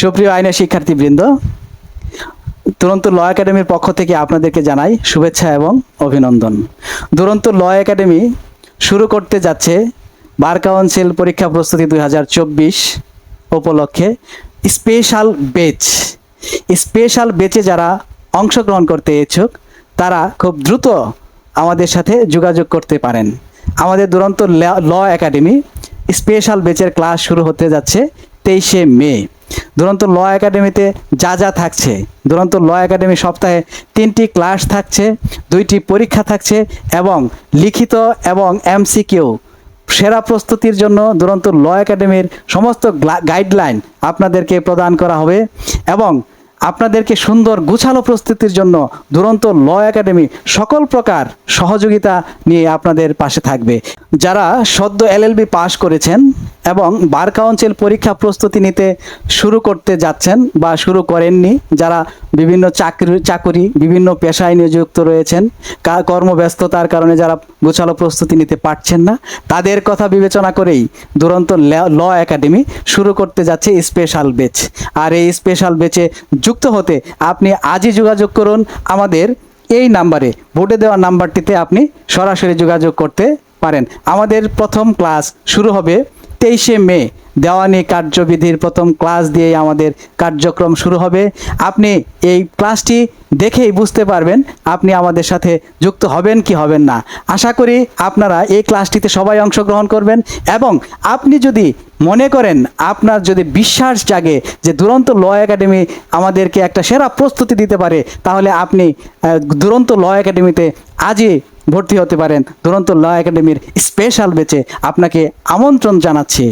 সুপ্রিয় আইনের শিক্ষার্থীবৃন্দ, দুরন্ত ল একাডেমির পক্ষ থেকে আপনাদেরকে জানাই শুভেচ্ছা এবং অভিনন্দন। দুরন্ত ল একাডেমি শুরু করতে যাচ্ছে বার কাউন্সিল পরীক্ষা প্রস্তুতি দু হাজার চব্বিশ উপলক্ষে স্পেশাল বেচ স্পেশাল বেচে যারা অংশগ্রহণ করতে ইচ্ছুক, তারা খুব দ্রুত আমাদের সাথে যোগাযোগ করতে পারেন। আমাদের দুরন্ত ল একাডেমি স্পেশাল বেচের ক্লাস শুরু হতে যাচ্ছে তেইশে মে। দুরন্ত ল একাডেমিতে যা যা থাকছে, দুরন্ত ল একাডেমি সপ্তাহে তিনটি ক্লাস থাকছে, দুইটি পরীক্ষা থাকছে এবং লিখিত এবং এমসিকিউ। সেরা প্রস্তুতির জন্য দুরন্ত ল একাডেমির সমস্ত গাইডলাইন আপনাদেরকে প্রদান করা হবে এবং আপনাদেরকে সুন্দর গুছালো প্রস্তুতির জন্য দুরন্ত ল একাডেমি সকল প্রকার সহযোগিতা নিয়ে আপনাদের পাশে থাকবে। যারা সদ্য এলএলবি পাশ করেছেন এবং বার কাউন্সিল পরীক্ষা প্রস্তুতি নিতে শুরু করতে যাচ্ছেন বা শুরু করেননি, যারা বিভিন্ন চাকরি, চাকুরি, বিভিন্ন পেশায় নিযুক্ত রয়েছেন কর্মব্যস্ততার কারণে যারা গোছালো প্রস্তুতি নিতে পারছেন না, তাদের কথা বিবেচনা করেই দুরন্ত ল- একাডেমি শুরু করতে যাচ্ছে স্পেশাল বেচ আর এই স্পেশাল বেচে যুক্ত হতে আপনি আজই যোগাযোগ করুন আমাদের এই নাম্বারে। ভোটে দেওয়া নাম্বারটিতে আপনি সরাসরি যোগাযোগ করতে পারেন। আমাদের প্রথম ক্লাস শুরু হবে তেইশে মে দেওয়ানি কার্যবিধির প্রথম ক্লাস দিয়ে আমাদের কার্যক্রম শুরু হবে। আপনি এই ক্লাসটি দেখেই বুঝতে পারবেন আপনি আমাদের সাথে যুক্ত হবেন কি হবেন না। আশা করি আপনারা এই ক্লাসটিতে সবাই অংশগ্রহণ করবেন এবং আপনি যদি মনে করেন আপনার যদি বিশ্বাস জাগে যে দুরন্ত ল একাডেমি আমাদেরকে একটা সেরা প্রস্তুতি দিতে পারে, তাহলে আপনি দুরন্ত ল একাডেমিতে আজই ভর্তি হতে পারেন। দুরন্ত ল একাডেমির স্পেশাল বেচে আপনাকে আমন্ত্রণ জানাচ্ছি।